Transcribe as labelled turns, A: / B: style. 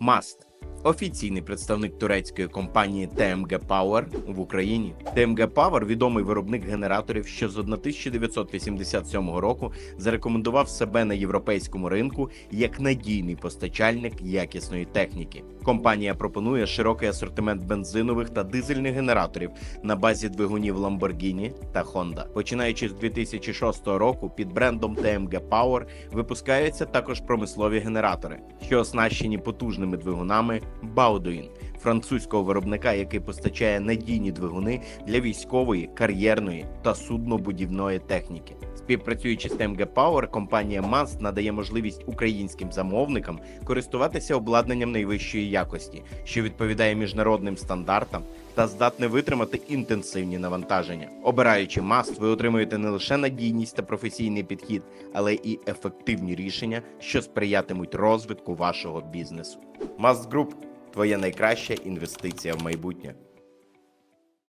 A: must. Офіційний представник турецької компанії TMG Power в Україні. TMG Power – відомий виробник генераторів, що з 1987 року зарекомендував себе на європейському ринку як надійний постачальник якісної техніки. Компанія пропонує широкий асортимент бензинових та дизельних генераторів на базі двигунів Lamborghini та Honda. Починаючи з 2006 року, під брендом TMG Power випускаються також промислові генератори, що оснащені потужними двигунами Baudouin, французького виробника, який постачає надійні двигуни для військової, кар'єрної та суднобудівної техніки. Співпрацюючи з TMG Power, компанія MAST надає можливість українським замовникам користуватися обладнанням найвищої якості, що відповідає міжнародним стандартам та здатне витримати інтенсивні навантаження. Обираючи MAST, ви отримуєте не лише надійність та професійний підхід, але і ефективні рішення, що сприятимуть розвитку вашого бізнесу. MAST Group – твоя найкраща інвестиція в майбутнє.